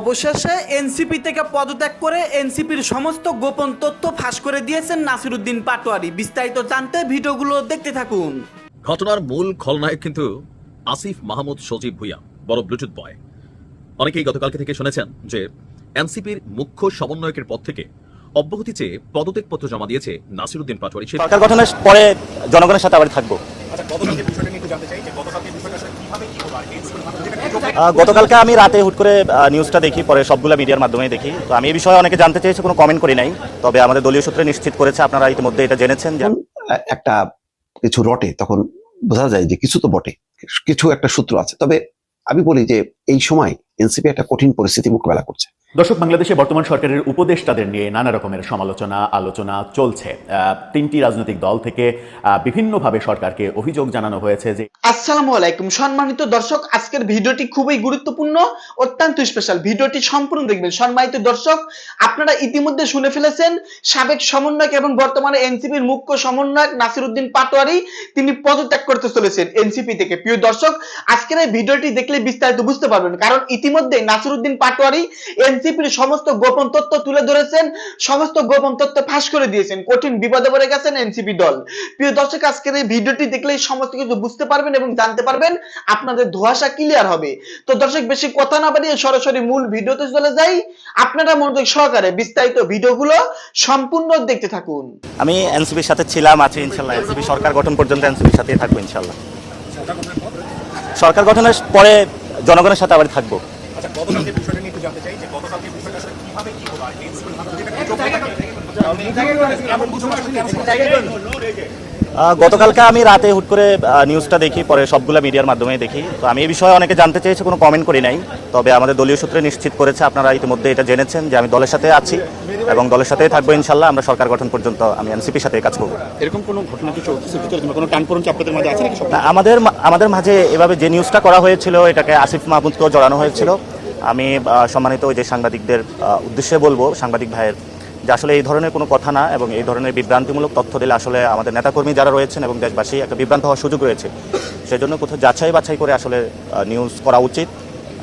অবশেষে এনসিপি থেকে পদত্যাগ করে এনসিপির সমস্ত গোপন তথ্য ফাঁস করে দিয়েছেন নাসিরুদ্দিন পাটোয়ারি। বিস্তারিত জানতে ভিডিওগুলো দেখতে থাকুন। ঘটনার মূল খলনায়ক কিন্তু আসিফ মাহমুদ সজীব ভুইয়া বড় ব্লুটুথ বয় অনেকেই গতকালকে থেকে শুনেছেন যে এনসিপির মুখ্য সমন্বয়কের পদ থেকে অব্যাহতি চেয়ে পদত্যাগ পত্র জমা দিয়েছে নাসিরুদ্দিন পাটোয়ারি। সরকার গঠনের পরে জনগণের সাথে আবার থাকব। আহ, গতকালকে আমি রাতে হুট করে নিউজটা দেখি, পরে সবগুলো মিডিয়ার মাধ্যমে দেখি। তো আমি এই বিষয়ে অনেকে জানতে চেয়েছি, কোনো কমেন্ট করি নাই। তবে আমাদের দলীয় সূত্রে নিশ্চিত করেছে, আপনারা ইতিমধ্যে এটা জেনেছেন যে একটা কিছু রটে, তখন বোঝা যায় যে কিছু তো বটে, কিছু একটা সূত্র আছে। তবে আমি বলি যে, এই সময় এনসিপি একটা কঠিন পরিস্থিতি মোকাবেলা করছে। দর্শক বাংলাদেশে বর্তমান সরকারের উপদেষ্টাদের নিয়ে নানা রকমের সমালোচনা আলোচনা চলছে। তিনটি রাজনৈতিক দল থেকে বিভিন্নভাবে সরকারকে অভিযোগ জানানো হয়েছে যে আসসালামু আলাইকুম। সম্মানিত দর্শক আজকের ভিডিওটি খুবই গুরুত্বপূর্ণ অত্যন্ত স্পেশাল ভিডিওটি সম্পূর্ণ দেখবেন। সম্মানিত দর্শক আপনারা ইতিমধ্যে শুনে ফেলেছেন সাবেক সমন্বয়ক এবং বর্তমানে এনসিপির মুখ্য সমন্বয়ক নাসিরুদ্দিন পাটোয়ারি তিনি পদত্যাগ করতে চলেছেন এনসিপি থেকে। প্রিয় দর্শক আজকের এই ভিডিওটি দেখলে বিস্তারিত বুঝতে পারবেন কারণ ইতিমধ্যে নাসিরুদ্দিন পাটোয়ারি, এনসিপির সমস্ত গোপন তথ্য তুলে ধরেছেন, সমস্ত গোপন তথ্য ফাঁস করে দিয়েছেন। কঠিন বিপদে পড়ে গেছেন এনসিপি দল। প্রিয় দর্শক, আজকের এই ভিডিওটি দেখলেই সমস্ত কিছু বুঝতে পারবেন এবং জানতে পারবেন আপনাদের ধোয়াশা ক্লিয়ার হবে। তো দর্শক, বেশি কথা না বাড়িয়ে সরাসরি মূল ভিডিওতে চলে যাই। আপনারা মনোযোগ সহকারে বিস্তারিত ভিডিওগুলো সম্পূর্ণ দেখতে থাকুন। আমি এনসিপির সাথে ছিলাম, আছি ইনশাল্লাহ। এনসিপি সরকার গঠন পর্যন্ত এনসিপির সাথেই থাকব ইনশাল্লাহ। সরকার গঠনের পরে জনগণের সাথে আবার থাকব। আহ, গতকালকে আমি রাতে হুট করে নিউজটা দেখি পরে সবগুলো মিডিয়ার মাধ্যমে দেখি। তো আমি এই বিষয়ে অনেকে জানতে চেয়েছে কোনো কমেন্ট করি নাই। তবে আমাদের দলীয় সূত্রে নিশ্চিত করেছে আপনারা ইতিমধ্যে এটা জেনেছেন যে আমি দলের সাথে আছি এবং দলের সাথেই থাকব ইনশাল্লাহ। আমরা সরকার গঠন পর্যন্ত আমি এনসিপির সাথে কাজ করব। এরকম কোনো ঘটনা কোনো টানপোড়েন আপনাদের মাঝে আছে আমাদের আমাদের মাঝে এভাবে যে নিউজটা করা হয়েছিল এটাকে আসিফ মাহমুদকেও জড়ানো হয়েছিল। আমি সম্মানিত ওই যে সাংবাদিকদের উদ্দেশ্যে বলব, সাংবাদিক ভাইয়ের, যে আসলে এই ধরনের কোনো কথা না এবং এই ধরনের বিভ্রান্তিমূলক তথ্য দিলে আসলে আমাদের নেতাকর্মী যারা রয়েছেন এবং দেশবাসী একটা বিভ্রান্ত হওয়ার সুযোগ রয়েছে। সেজন্য কোথাও যাচাই বাছাই করে আসলে নিউজ করা উচিত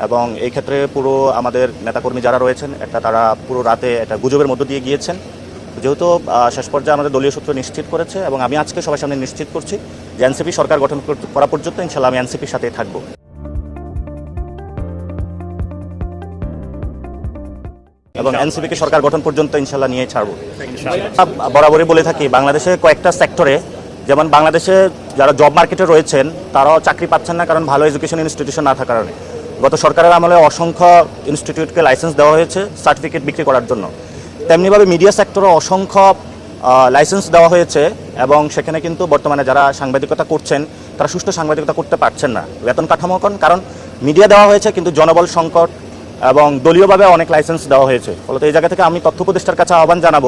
এবং এই ক্ষেত্রে পুরো আমাদের নেতাকর্মী যারা রয়েছেন, একটা তারা পুরো রাতে একটা গুজবের মধ্য দিয়ে গিয়েছেন। যেহেতু শেষ পর্যায়ে আমাদের দলীয় সূত্র নিশ্চিত করেছে এবং আমি আজকে সবার সামনে নিশ্চিত করছি যে এনসিপি সরকার গঠন করা পর্যন্ত ইনশাল্লাহ আমি এনসিপির সাথে থাকব। এবং এনসিপিকে সরকার গঠন পর্যন্ত ইনশাল্লাহ নিয়ে ছাড়বো। বরাবরই বলে থাকি বাংলাদেশে কয়েকটা সেক্টরে যেমন বাংলাদেশে যারা জব মার্কেটে রয়েছেন তারাও চাকরি পাচ্ছেন না কারণ ভালো এডুকেশন ইনস্টিটিউশন না থাকার কারণে। গত সরকারের আমলে অসংখ্য ইনস্টিটিউটকে লাইসেন্স দেওয়া হয়েছে সার্টিফিকেট বিক্রি করার জন্য। তেমনিভাবে মিডিয়া সেক্টরে অসংখ্য লাইসেন্স দেওয়া হয়েছে এবং সেখানে কিন্তু বর্তমানে যারা সাংবাদিকতা করছেন তারা সুষ্ঠু সাংবাদিকতা করতে পারছেন না। বেতন কাঠামো কারণ মিডিয়া দেওয়া হয়েছে কিন্তু জনবল সংকট এবং দলীয়ভাবে অনেক লাইসেন্স দেওয়া হয়েছে। ফলত এই জায়গা থেকে আমি তথ্য উপদেষ্টার কাছে আহ্বান জানাব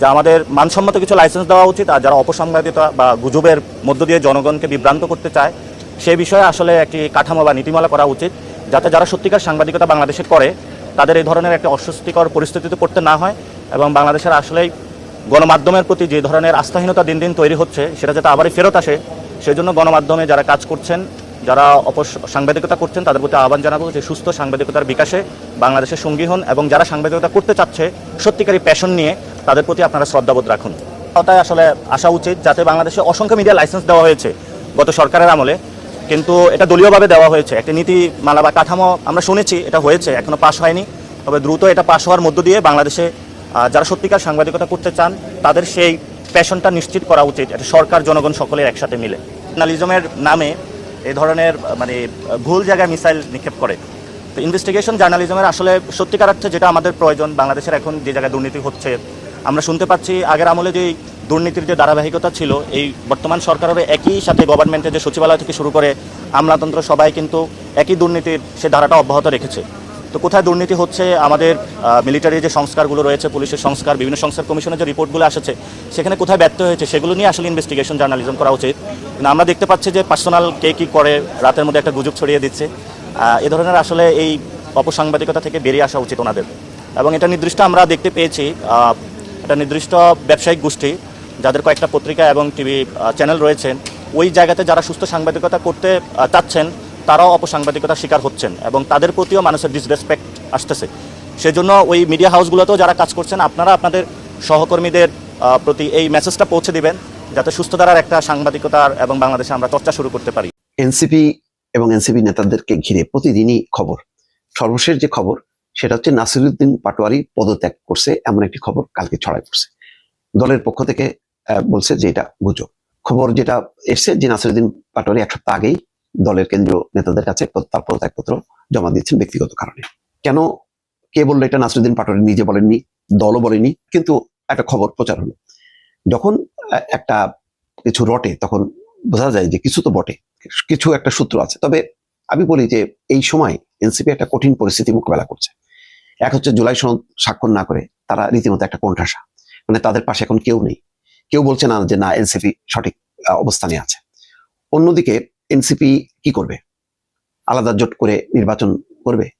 যে আমাদের মানসম্মত কিছু লাইসেন্স দেওয়া উচিত আর যারা অপসাংবাদিকতা বা গুজবের মধ্য দিয়ে জনগণকে বিভ্রান্ত করতে চায় সেই বিষয়ে আসলে একটি কাঠামো বা নীতিমালা করা উচিত যাতে যারা সত্যিকার সাংবাদিকতা বাংলাদেশে করে, তাদের এই ধরনের একটি অস্বস্তিকর পরিস্থিতিতে পড়তে না হয় এবং বাংলাদেশের আসলেই গণমাধ্যমের প্রতি যে ধরনের আস্থাহীনতা দিন দিন তৈরি হচ্ছে, সেটা যাতে আবারই ফেরত আসে সেই জন্য গণমাধ্যমে যারা কাজ করছেন যারা অপর সাংবাদিকতা করছেন, তাদের প্রতি আহ্বান জানাব যে সুস্থ সাংবাদিকতার বিকাশে বাংলাদেশের সঙ্গী হন এবং যারা সাংবাদিকতা করতে চাচ্ছে, সত্যিকারী প্যাশন নিয়ে তাদের প্রতি আপনারা শ্রদ্ধাবোধ রাখুন। তাই আসলে আসা উচিত যাতে বাংলাদেশে অসংখ্য মিডিয়া লাইসেন্স দেওয়া হয়েছে গত সরকারের আমলে। কিন্তু এটা দলীয়ভাবে দেওয়া হয়েছে। একটা নীতিমালা বা কাঠামো আমরা শুনেছি, এটা হয়েছে, এখনও পাশ হয়নি। তবে দ্রুত এটা পাশ হওয়ার মধ্য দিয়ে বাংলাদেশে যারা সত্যিকার সাংবাদিকতা করতে চান, তাদের সেই প্যাশনটা নিশ্চিত করা উচিত। এটা সরকার, জনগণ সকলের একসাথে মিলে। জার্নালিজমের নামে এই ধরনের মানে ভুল জায়গায় মিসাইল নিক্ষেপ করে। তো ইনভেস্টিগেশন জার্নালিজমের আসলে সত্যিকার অর্থে যেটা আমাদের প্রয়োজন, বাংলাদেশের এখন যে জায়গায় দুর্নীতি হচ্ছে, আমরা শুনতে পাচ্ছি আগের আমলে যে দুর্নীতির যে ধারাবাহিকতা ছিল, এই বর্তমান সরকারের একই সাথে গভর্নমেন্টের যে সচিবালয় থেকে শুরু করে আমলাতন্ত্র সবাই কিন্তু একই দুর্নীতির সে ধারাটা অব্যাহত রেখেছে। তো কোথায় দুর্নীতি হচ্ছে, আমাদের মিলিটারি যে সংস্কারগুলো রয়েছে, পুলিশের সংস্কার, বিভিন্ন সংস্কার কমিশনের যে রিপোর্টগুলো এসেছে সেখানে কোথায় ব্যর্থ হয়েছে সেগুলো নিয়ে আসলে ইনভেস্টিগেশন জার্নালিজম করা উচিত। কিন্তু আমরা দেখতে পাচ্ছি যে পার্সোনাল কে কী করে রাতের মধ্যে একটা গুজব ছড়িয়ে দিচ্ছে এ ধরনের আসলে এই অপসাংবাদিকতা থেকে বেরিয়ে আসা উচিত ওনাদের। এবং এটা নির্দিষ্ট আমরা দেখতে পেয়েছি একটা নির্দিষ্ট ব্যবসায়িক গোষ্ঠী, যাদের কয়েকটা পত্রিকা এবং টিভি চ্যানেল রয়েছেন ওই জায়গাতে যারা সুস্থ সাংবাদিকতা করতে চাচ্ছেন তারাও অপসাংবাদিকতার শিকার হচ্ছেন এবং তাদের প্রতিও মানুষের ডিসরেসপেক্ট আসতেছে। সেজন্য ওই মিডিয়া হাউসগুলোতেও যারা কাজ করছেন, আপনারা আপনাদের সহকর্মীদের প্রতি এই মেসেজটা পৌঁছে দিবেন, যাতে সুস্থ ধারার একটা সাংবাদিকতার এবং বাংলাদেশে আমরা চর্চা শুরু করতে পারি। এনসিপি এবং এনসিপি নেতাদেরকে ঘিরে প্রতিদিনই খবর। সর্বশেষ যে খবর, সেটা হচ্ছে নাসিরুদ্দিন পাটোয়ারি পদত্যাগ করছে, এমন একটি খবর কালকে ছড়ায় পড়ছে। দলের পক্ষ থেকে বলছে যে এটা গুজব। খবর যেটা এসছে যে নাসিরুদ্দিন পাটোয়ারি এক সপ্তাহ আগেই দলের কেন্দ্রীয় নেতাদের কাছে তার পদত্যাগপত্র জমা দিয়েছেন ব্যক্তিগত কারণে। কেন? কে বলল এটা? নাসিরুদ্দিন পাটোয়ারি নিজে বলেননি, দলও বলেনি, কিন্তু একটা খবর প্রচার হলো। যখন একটা কিছু রটে, তখন বোঝা যায় যে কিছু তো বটে, কিছু একটা সূত্র আছে। তবে আমি বলি যে এই সময় এনসিপি একটা কঠিন পরিস্থিতি মোকাবেলা করছে। এক হচ্ছে জুলাই সনদ স্বাক্ষর না করে তারা রীতিমতো একটা কোণঠাসা। মানে তাদের পাশে এখন কেউ নেই। কেউ বলছে না যে না, এনসিপি সঠিক অবস্থানে আছে। অন্যদিকে এনসিপি কি করবে? আলাদা জোট করে নির্বাচন করবে?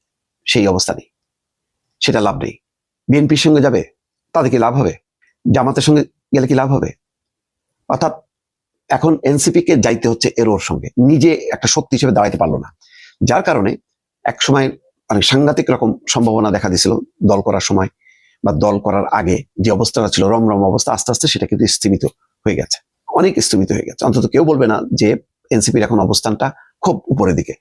সেই অবস্থা নেই। সেটা লাভ নেই। বিএনপির সঙ্গে যাবে তাদের কি লাভ হবে? জামাতের সঙ্গে গেলে কি লাভ হবে? অর্থাৎ এখন এনসিপি কে যাইতে হচ্ছে এর ওর সঙ্গে। নিজে একটা শক্তি হিসেবে দাঁড়াইতে পারল না। যার কারণে এক সময় অনেক সাংঘাতিক রকম সম্ভাবনা দেখা দিয়েছিল দল করার সময় বা দল করার আগে যে অবস্থাটা ছিল, রমরম অবস্থা আস্তে আস্তে সেটা কিন্তু স্থিমিত হয়ে গেছে। অনেক স্থিমিত হয়ে গেছে। অন্তত কেউ বলবে না যে এনসিপির এখন অবস্থানটা খুব উপরের দিকে।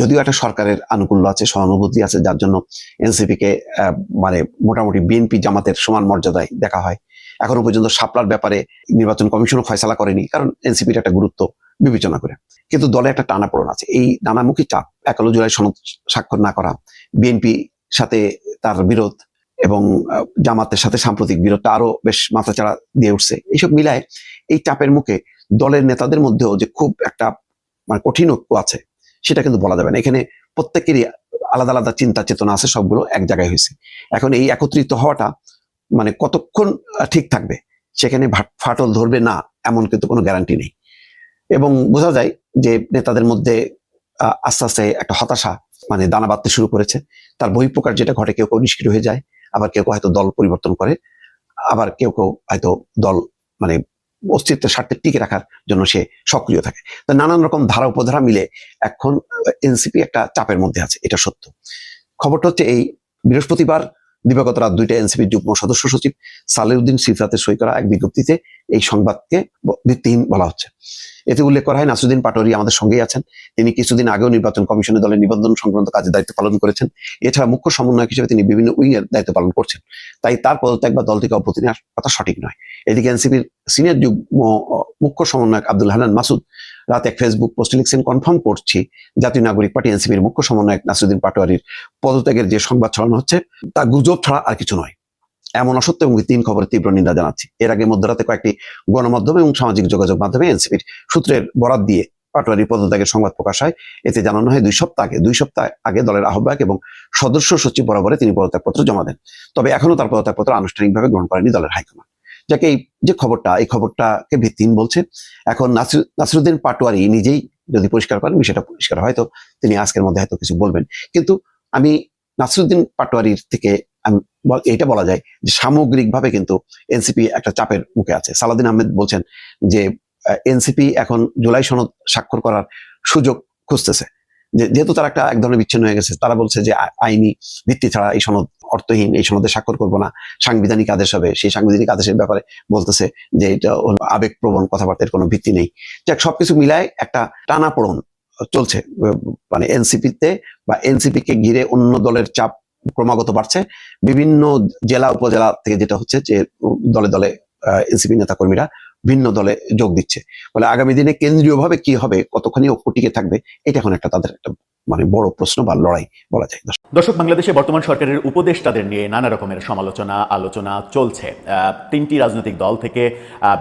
যদিও একটা সরকারের আনুকূল্য আছে, সহানুভূতি আছে, যার জন্য এনসিপি কে মানে মোটামুটি বিএনপি জামাতের সমান মর্যাদায় দেখা হয়। এখনও পর্যন্ত সাপলার ব্যাপারে নির্বাচন কমিশনও ফয়সালা করেনি, কারণ এনসিপির একটা গুরুত্ব বিবেচনা করে। কিন্তু দলে একটা টানাপোড়ন আছে। এই নানামুখী চাপ একালো জুলাই সনদ স্বাক্ষর না করা, বিএনপি সাথে তার বিরোধ এবং জামাতের সাথে সাম্প্রতিক বিরোধটা আরও বেশ মাথাচাড়া দিয়ে উঠছে, এইসব মিলায় এই চাপের মুখে দলের নেতাদের মধ্যেও যে খুব একটা মানে কঠিন ঐক্য আছে, সেটা কিন্তু বলা যাবে না। এখানে প্রত্যেকেরই আলাদা আলাদা চিন্তা চেতনা আছে, সবগুলো এক জায়গায় হয়েছে। এখন এই একত্রিত হওয়াটা মানে কতক্ষণ ঠিক থাকবে? সেখানে ফাটল ধরবে না, এমন কিন্তু কোনো গ্যারান্টি নেই। এবং বোঝা যায় যে নেতাদের মধ্যে আস্তে আস্তে একটা হতাশা মানে দানা বাঁধতে শুরু করেছে। তার বহিঃপ্রকার যেটা ঘটে, কেউ কেউ নিষ্ক্রিয় হয়ে যায়, আবার কেউ কেউ হয়তো দল পরিবর্তন করে, আবার কেউ কেউ হয়তো দল মানে অস্তিত্বের স্বার্থে টিকে রাখার জন্য সে সক্রিয় থাকে। তো নানান রকম ধারা উপধারা মিলে এখন এনসিপি একটা চাপের মধ্যে আছে, এটা সত্য। খবরটা হচ্ছে এই, বৃহস্পতিবার দিবাগত রাত দুইটা এনসিপির যুগ্ম সদস্য সচিব সালেউদ্দিন সিফরাতে সই করা এক বিজ্ঞপ্তিতে এই সংবাদকে ভিত্তিহীন বলা হচ্ছে। এতে উল্লেখ করা হয় নাসুদ্দিন পাটোয়ারি আমাদের সঙ্গেই আছেন। তিনি কিছুদিন আগেও নির্বাচন কমিশনের দলের নিবন্ধন সংক্রান্ত কাজে দায়িত্ব পালন করেছেন। এছাড়া মুখ্য সমন্বয়ক হিসেবে তিনি বিভিন্ন উইং এর দায়িত্ব পালন করছেন। তাই তার পদত্যাগ বা দল থেকে অব্যাহতি নেওয়ার কথা সঠিক নয়। এদিকে এনসিপির সিনিয়র যুগ্ম মুখ্য সমন্বয়ক আব্দুল হানান মাসুদ রাত এক ফেসবুক পোস্টে লিখছেন, কনফার্ম করছি, জাতীয় নাগরিক পার্টি এনসিপির মুখ্য সমন্বয়ক নাসুদ্দিন পাটোয়ারির পদত্যাগের যে সংবাদ ছড়ানো হচ্ছে, তা গুজব ছাড়া আর কিছু নয়। এমন অসত্য এবং তিন খবরের তীব্র নিন্দা জানাচ্ছি। এর আগে মধ্যরাতে কয়েকটি গণমাধ্যম এবং সামাজিক যোগাযোগ মাধ্যমে এনসিপির সূত্রের বরাত দিয়ে পাটোয়ারি পদত্যাগের সংবাদ প্রকাশ হয়। এতে জানানো হয়, দুই সপ্তাহ আগে, দুই সপ্তাহ আগে দলের আহ্বায়ক এবং সদস্য সচিব বরাবরে তিনি পদত্যাগপত্র জমা দেন। তবে এখনও তার পদত্যাগপত্র আনুষ্ঠানিকভাবে গ্রহণ করেনি দলের হাইকমান্ড। যাকে, এই যে খবরটা, এই খবরটাকে ভিত্তিহীন বলছে, এখন নাসির, নাসিরুদ্দিন পাটোয়ারি নিজেই যদি পরিষ্কার করেন, বিষয়টা পরিষ্কার, হয়তো তিনি আজকের মধ্যে হয়তো কিছু বলবেন। কিন্তু আমি নাসিরুদ্দিন পাটোয়ারির থেকে এটা বলা যায় যে সামগ্রিকভাবে কিন্তু এনসিপি একটা চাপের মুখে আছে। সালাদিন আহমেদ বলছেন যে এনসিপি এখন জুলাই সনদ স্বাক্ষর করার সুযোগ খুঁজতেছে। যেহেতু তারা একটা এক ধরনের বিচ্ছিন্ন হয়ে গেছে তারা বলছে যে আইনি ভিত্তি ছাড়া এই সনদ অর্থহীন এই সনদে স্বাক্ষর করব না। সাংবিধানিক আদেশ হবে সেই সাংবিধানিক আদেশের ব্যাপারে বলতেছে যে এটা আবেগপ্রবণ কথাবার্তার কোনো ভিত্তি নেই। যাক সবকিছু মিলায় একটা টানাপোড়ন চলছে উম, মানে এনসিপিতে বা এনসিপি কে ঘিরে অন্য দলের চাপ ক্রমাগত বাড়ছে। বিভিন্ন জেলা, উপজেলা থেকে যেটা হচ্ছে যে, দলে দলে এনসিপি নেতাকর্মীরা ভিন্ন দলে যোগ দিচ্ছে। ফলে আগামী দিনে কেন্দ্রীয়ভাবে কি হবে, কতখানি ঐক্য থাকবে, এটা এখন একটা তাদের একটা মানে বড় প্রশ্ন বা লড়াই বলা যায়। দর্শক, বাংলাদেশে বর্তমান সরকারের উপদেষ্টাদের নিয়ে নানা রকমের সমালোচনা, আলোচনা চলছে। তিনটি রাজনৈতিক দল থেকে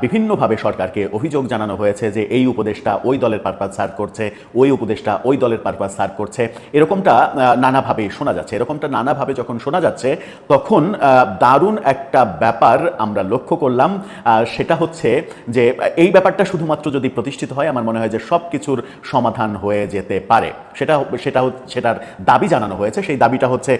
বিভিন্নভাবে সরকারকে অভিযোগ জানানো হয়েছে যে এই উপদেষ্টা ওই দলের পারপাস সার্ভ করছে, ওই উপদেষ্টা ওই দলের পারপাস সার্ভ করছে। এরকমটা নানাভাবে শোনা যাচ্ছে। এরকমটা নানাভাবে যখন শোনা যাচ্ছে, তখন দারুণ একটা ব্যাপার আমরা লক্ষ্য করলাম। সেটা হচ্ছে যে, এই ব্যাপারটা শুধুমাত্র যদি প্রতিষ্ঠিত হয়, আমার মনে হয় যে সব কিছুর সমাধান হয়ে যেতে পারে। সেটা সেটা সেটার দাবি জানানো হয়েছে। সেই দাবিটা হচ্ছে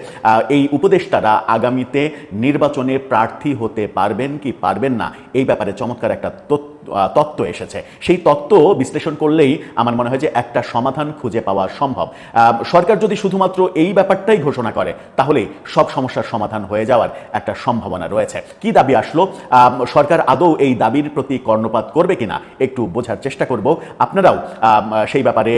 এই উপদেষ্টারা আগামীতে নির্বাচনে প্রার্থী হতে পারবেন কি পারবেন না, এই ব্যাপারে চমৎকার একটা তথ্য তত্ত্ব এসেছে। সেই তত্ত্ব বিশ্লেষণ করলেই আমার মনে হয় যে একটা সমাধান খুঁজে পাওয়া সম্ভব। সরকার যদি শুধুমাত্র এই ব্যাপারটাই ঘোষণা করে, তাহলে সব সমস্যার সমাধান হয়ে যাওয়ার একটা সম্ভাবনা রয়েছে। কি দাবি আসলো? সরকার আদৌ এই দাবির প্রতি কর্ণপাত করবে কিনা, একটু বোঝার চেষ্টা করব। আপনারাও সেই ব্যাপারে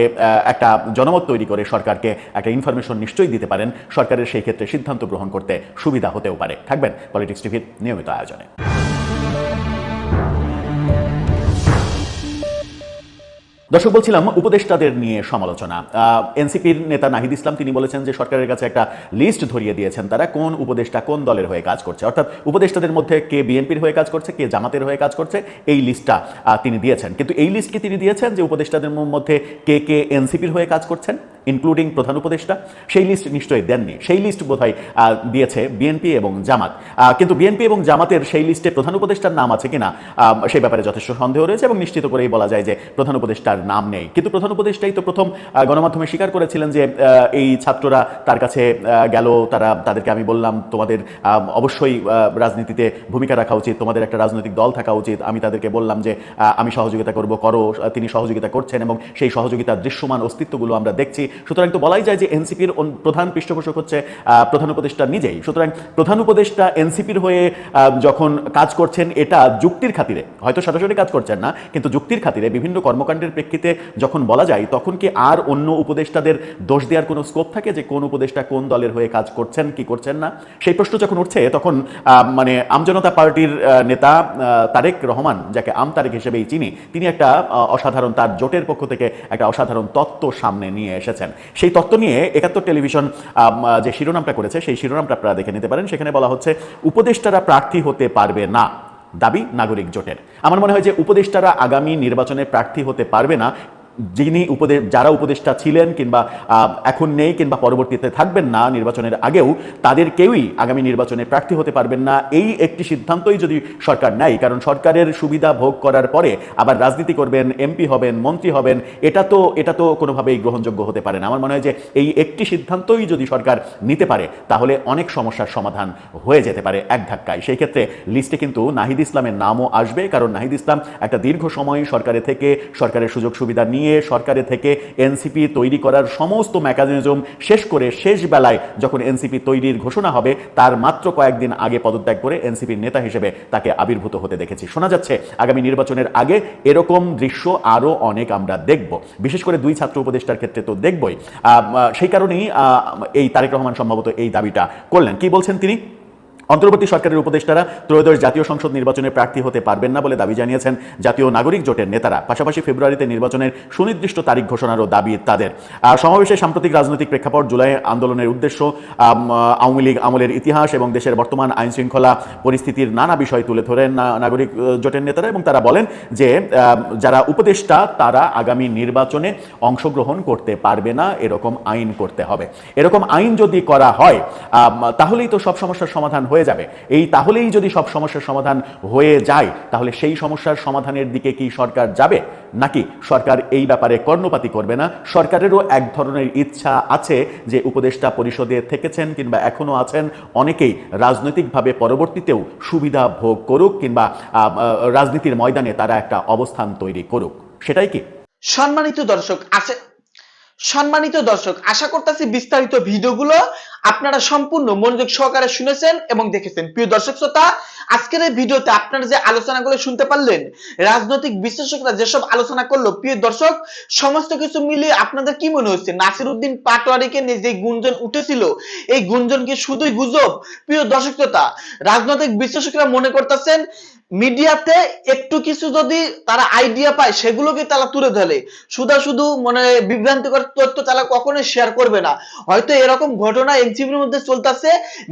একটা জনমত তৈরি করে সরকারকে একটা ইনফরমেশন নিশ্চয়ই দিতে পারেন। সরকারের সেই ক্ষেত্রে সিদ্ধান্ত গ্রহণ করতে সুবিধা হতেও পারে। থাকবেন পলিটিক্স টিভির নিয়মিত আয়োজনে। দর্শক, বলছিলাম উপদেষ্টাদের নিয়ে সমালোচনা। এনসিপির নেতা নাহিদ ইসলাম তিনি বলেছেন যে সরকারের কাছে একটা লিস্ট ধরিয়ে দিয়েছেন তারা কোন উপদেষ্টা কোন দলের হয়ে কাজ করছে। অর্থাৎ উপদেষ্টাদের মধ্যে কে বিএনপির হয়ে কাজ করছে, কে জামাতের হয়ে কাজ করছে, এই লিস্টটা তিনি দিয়েছেন। কিন্তু এই লিস্ট কি তিনি দিয়েছেন যে উপদেষ্টাদের মধ্যে কে কে এনসিপির হয়ে কাজ করছেন ইনক্লুডিং প্রধান উপদেষ্টা? সেই লিস্ট নিশ্চয়ই দেননি। সেই লিস্ট বোধহয় দিয়েছে বিএনপি এবং জামাত। কিন্তু বিএনপি এবং জামাতের সেই লিস্টে প্রধান উপদেষ্টার নাম আছে কিনা সেই ব্যাপারে যথেষ্ট সন্দেহ রয়েছে এবং নিশ্চিত করেই বলা যায় যে প্রধান উপদেষ্টার নাম নেই। কিন্তু প্রধান উপদেষ্টাই তো প্রথম গণমাধ্যমে স্বীকার করেছিলেন যে এই ছাত্ররা তার কাছে গেল, তারা, তাদেরকে আমি বললাম, তোমাদের অবশ্যই রাজনীতিতে ভূমিকা রাখা উচিত, তোমাদের একটা রাজনৈতিক দল থাকা উচিত। আমি তাদেরকে বললাম যে আমি সহযোগিতা করব, করো তিনি সহযোগিতা করছেন এবং সেই সহযোগিতার দৃশ্যমান অস্তিত্বগুলো আমরা দেখছি। সুতরাং তো বলাই যায় যে, এনসিপির প্রধান পৃষ্ঠপোষক হচ্ছে প্রধান উপদেষ্টা নিজেই। সুতরাং প্রধান উপদেষ্টা এনসিপির হয়ে যখন কাজ করছেন, এটা যুক্তির খাতিরে, হয়তো সরাসরি কাজ করছেন না, কিন্তু যুক্তির খাতিরে বিভিন্ন কর্মকাণ্ডের প্রেক্ষিতে যখন বলা যায়, তখন কি আর অন্য উপদেষ্টাদের দোষ দেওয়ার কোনো স্কোপ থাকে যে কোন উপদেষ্টা কোন দলের হয়ে কাজ করছেন, কি করছেন না? সেই প্রশ্ন যখন উঠছে, তখন মানে আমজনতা পার্টির নেতা তারেক রহমান, যাকে আম তারেক হিসেবেই চিনি, তিনি একটা অসাধারণ, তার জোটের পক্ষ থেকে একটা অসাধারণ তত্ত্ব সামনে নিয়ে এসেছেন। সেই তত্ত্ব নিয়ে একাত্তর টেলিভিশন যে শিরোনামটা করেছে, সেই শিরোনামটা আপনারা দেখে নিতে পারেন। সেখানে বলা হচ্ছে, উপদেষ্টারা প্রার্থী হতে পারবে না। দাবি নাগরিক জোটের। আমার মনে হয় যে উপদেষ্টারা আগামী নির্বাচনে প্রার্থী হতে পারবে না যিনি উপদেশ যারা উপদেষ্টা ছিলেন কিংবা এখন নেই কিংবা পরবর্তীতে থাকবেন না নির্বাচনের আগেও তাদের কেউই আগামী নির্বাচনে প্রার্থী হতে পারবেন না। এই একটি সিদ্ধান্তই যদি সরকার নেয়, কারণ সরকারের সুবিধা ভোগ করার পরে আবার রাজনীতি করবেন, এমপি হবেন, মন্ত্রী হবেন, এটা তো এটা তো কোনোভাবেই গ্রহণযোগ্য হতে পারে না। আমার মনে হয় যে এই একটি সিদ্ধান্তই যদি সরকার নিতে পারে, তাহলে অনেক সমস্যার সমাধান হয়ে যেতে পারে এক ধাক্কায়। সেই ক্ষেত্রে লিস্টে কিন্তু নাহিদ ইসলামের নামও আসবে, কারণ নাহিদ ইসলাম একটা দীর্ঘ সময় সরকারে থেকে সরকারের সুযোগ সুবিধা নিয়ে সরকারে থেকে এনসিপি তৈরি করার সমস্ত মেকানিজম শেষ করে শেষ বেলায় যখন এনসিপি তৈরির ঘোষণা হবে, তার মাত্র কয়েকদিন আগে পদত্যাগ করে এনসিপির নেতা হিসেবে তাকে আবির্ভূত হতে দেখেছি। শোনা যাচ্ছে, আগামী নির্বাচনের আগে এরকম দৃশ্য আরও অনেক আমরা দেখব। বিশেষ করে দুই ছাত্র উপদেষ্টার ক্ষেত্রে তো দেখবই। সেই কারণেই এই তারেক রহমান সম্ভবত এই দাবিটা করলেন। কি বলছেন তিনি? অন্তর্বর্তী সরকারের উপদেষ্টারা ত্রয়োদশ জাতীয় সংসদ নির্বাচনে প্রার্থী হতে পারবেন না বলে দাবি জানিয়েছেন জাতীয় নাগরিক জোটের নেতারা। পাশাপাশি ফেব্রুয়ারিতে নির্বাচনের সুনির্দিষ্ট তারিখ ঘোষণারও দাবি তাদের। সমাবেশে সাম্প্রতিক রাজনৈতিক প্রেক্ষাপট, জুলাই আন্দোলনের উদ্দেশ্য আওয়ামী লীগ আমলের ইতিহাস এবং দেশের বর্তমান আইন শৃঙ্খলা পরিস্থিতির নানা বিষয় তুলে ধরেন নাগরিক জোটের নেতারা এবং তারা বলেন যে যারা উপদেষ্টা, তারা আগামী নির্বাচনে অংশগ্রহণ করতে পারবে না, এরকম আইন করতে হবে। এরকম আইন যদি করা হয় তাহলেই তো সব সমস্যার সমাধান হয়ে যাবে। এই তাহলেই যদি সব সমস্যার সমাধান হয়ে যায়, তাহলে সেই সমস্যার সমাধানের দিকে কি সরকার যাবে? নাকি সরকার এই ব্যাপারে কর্ণপাতি করবে না? সরকারেরও এক ধরনের ইচ্ছা আছে যে উপদেষ্টা পরিষদে থেকেছেন কিংবা এখনও আছেন, অনেকেই রাজনৈতিকভাবে পরবর্তীতেও সুবিধা ভোগ করুক কিংবা রাজনীতির ময়দানে তারা একটা অবস্থান তৈরি করুক। সেটাই কি? সম্মানিত দর্শক, আছে। সম্মানিত দর্শক, আশা করতেছি বিস্তারিত ভিডিওগুলো আপনারা সম্পূর্ণ মনোযোগ সহকারে শুনেছেন এবং দেখেছেন। প্রিয় দর্শক শ্রোতা, আজকের এই ভিডিওতে আপনারা যে আলোচনাগুলো শুনতে পারলেন, রাজনৈতিক বিশ্লেষকরা যেসব আলোচনা করল, প্রিয় দর্শক, সমস্ত কিছু মিলিয়ে আপনাদের কি মনে হচ্ছে? নাসির উদ্দিন পাটোয়ারিকে নিয়ে যে গুঞ্জন উঠেছিল, এই গুঞ্জন কি শুধুই গুজব? প্রিয় দর্শক শ্রোতা, রাজনৈতিক বিশ্লেষকরা মনে করতেছেন, মিডিয়াতে একটু কিছু যদি তারা আইডিয়া পায়, সেগুলোকে তারা তুলে ধরে। শুধু শুধু মানে বিভ্রান্তিকর তথ্য তারা কখনোই শেয়ার করবে না। হয়তো এরকম ঘটনা এনসিপির মধ্যে চলতেছে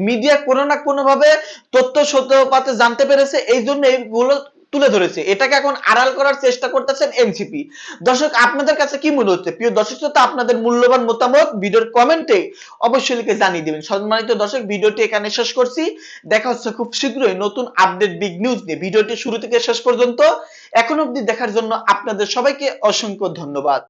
মিডিয়া কোনো না কোনো ভাবে তথ্য সত্যপাতে জানতে পেরেছে, এই জন্য এইগুলো তুলে ধরেছে। এটাকে এখন আড়াল করার চেষ্টা করতেছেন এনসিপি দর্শক, আপনাদের কাছে কি মনে হচ্ছে? প্রিয় দর্শক শ্রোতা, আপনাদের মূল্যবান মতামত ভিডিওর কমেন্টে অবশ্যই লিখে জানিয়ে দিবেন। সম্মানিত দর্শক, ভিডিওটি এখানে শেষ করছি। দেখা হচ্ছে খুব শীঘ্রই নতুন আপডেট বিগ নিউজ নিয়ে। ভিডিওটি শুরু থেকে শেষ পর্যন্ত এখন অবধি দেখার জন্য আপনাদের সবাইকে অসংখ্য ধন্যবাদ।